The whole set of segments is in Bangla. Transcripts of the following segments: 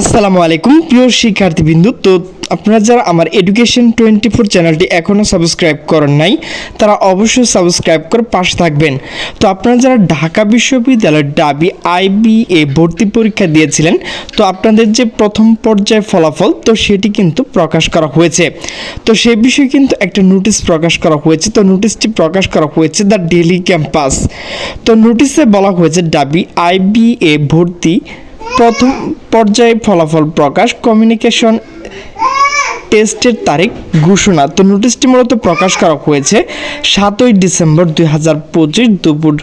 আসসালামু আলাইকুম। প্রিয় শিক্ষার্থীবৃন্দু, তো আপনারা যারা আমার এডুকেশন টোয়েন্টি ফোর চ্যানেলটি এখনও সাবস্ক্রাইব করেন নাই, তারা অবশ্যই সাবস্ক্রাইব করে পাশে থাকবেন। তো আপনারা যারা ঢাকা বিশ্ববিদ্যালয়ের ডাবি আইবিএ ভর্তি পরীক্ষা দিয়েছিলেন, তো আপনাদের যে প্রথম পর্যায়ে ফলাফল, তো সেটি কিন্তু প্রকাশ করা হয়েছে। তো সেই বিষয়ে কিন্তু একটা নোটিশ প্রকাশ করা হয়েছে। তো নোটিশটি প্রকাশ করা হয়েছে দ্য ডেলি ক্যাম্পাস। তো নোটিশে বলা হয়েছে ডাবি আইবিএ ভর্তি প্রথম পর্যায়ে ফলাফল প্রকাশ কমিউনিকেশন টেস্টের তারিখ ঘোষণা। তো নোটিশটি মূলত প্রকাশ করা হয়েছে সাতই ডিসেম্বর দুই হাজার পঁচিশ দুপুর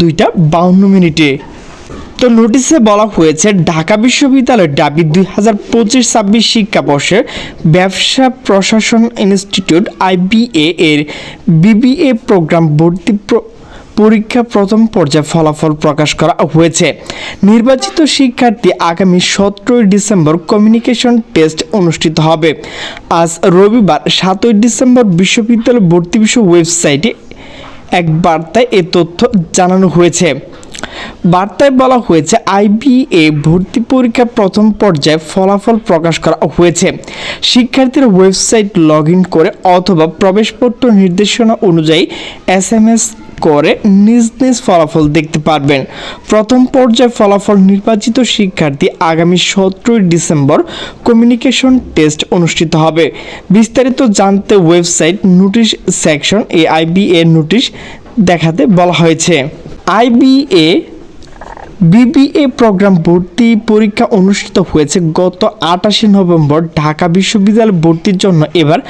দুইটা বাউন্ন মিনিটে। তো নোটিশে বলা হয়েছে, ঢাকা বিশ্ববিদ্যালয়ের ডাবি দুই হাজার পঁচিশ ছাব্বিশ শিক্ষাবর্ষে ব্যবসা প্রশাসন ইনস্টিটিউট আইবিএ এর বিবিএ প্রোগ্রাম ভর্তি পরীক্ষা প্রথম পর্যায়ে ফলাফল প্রকাশ করা হয়েছে। নির্বাচিত শিক্ষার্থী আগামী সতেরোই ডিসেম্বর কমিউনিকেশন টেস্ট অনুষ্ঠিত হবে। আজ রবিবার সাতই ডিসেম্বর বিশ্ববিদ্যালয় ভর্তি বিষয় ওয়েবসাইটে এক বার্তায় এ তথ্য জানানো হয়েছে। বার্তায় বলা হয়েছে, আইবিএ ভর্তি পরীক্ষা প্রথম পর্যায়ে ফলাফল প্রকাশ করা হয়েছে। শিক্ষার্থীরা ওয়েবসাইট লগ করে অথবা প্রবেশপত্র নির্দেশনা অনুযায়ী এস এম এস করে নিজ নিজ ফলাফল দেখতে পারবেন। প্রথম পর্যায়ে ফলাফল নির্বাচিত শিক্ষার্থী আগামী সতেরোই ডিসেম্বর কমিউনিকেশন টেস্ট অনুষ্ঠিত হবে। বিস্তারিত জানতে ওয়েবসাইট নোটিশ সেকশন এ আইবিএ নোটিশ দেখাতে বলা হয়েছে। আইবিএ বিবিএ প্রোগ্রাম ভর্তি পরীক্ষা অনুষ্ঠিত হয়েছে গত আটাশে নভেম্বর। ঢাকা বিশ্ববিদ্যালয় ভর্তির জন্য এবার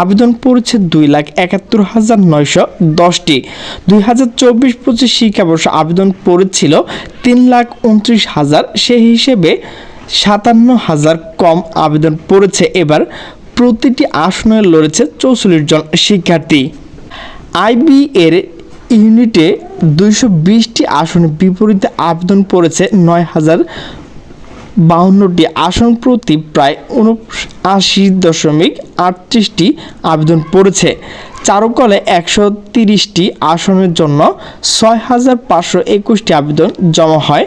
আবেদন পড়েছে দুই লাখ একাত্তর হাজার নয়শো দশটি। দুই হাজার চব্বিশ পঁচিশ শিক্ষাবর্ষ আবেদন পড়েছিল তিন লাখ উনত্রিশ হাজার সেই হিসেবে সাতান্ন হাজার কম আবেদন পড়েছে। এবার প্রতিটি আসনে লড়েছে চৌচল্লিশ জন শিক্ষার্থী। আইবি এর ইউনিটে দুইশো বিশটি আসনের বিপরীতে আবেদন পড়েছে নয় হাজার বাউন্নটি আসন প্রতি প্রায় উনআশি দশমিক আটত্রিশটি আবেদন পড়েছে। চারুকলে একশো তিরিশটি আসনের জন্য ছয় হাজার পাঁচশো একুশটি আবেদন জমা হয়।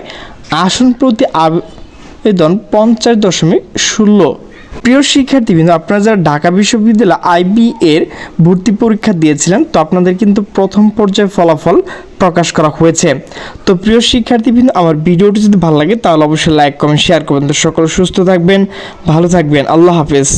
আসন প্রতি আবেদন পঞ্চাশ দশমিক ষোলো প্রিয় শিক্ষার্থীবৃন্দ, আপনারা যারা ঢাকা বিশ্ববিদ্যালয় আইবি এর ভর্তি পরীক্ষা দিয়েছিলেন, তো আপনাদের কিন্তু প্রথম পর্যায়ে ফলাফল প্রকাশ করা হয়েছে। তো প্রিয় শিক্ষার্থীবৃন্দ, আমার ভিডিওটি যদি ভালো লাগে, তাহলে অবশ্যই লাইক, কমেন্ট, শেয়ার করবেন। তো সকলে সুস্থ থাকবেন, ভালো থাকবেন। আল্লাহ হাফেজ।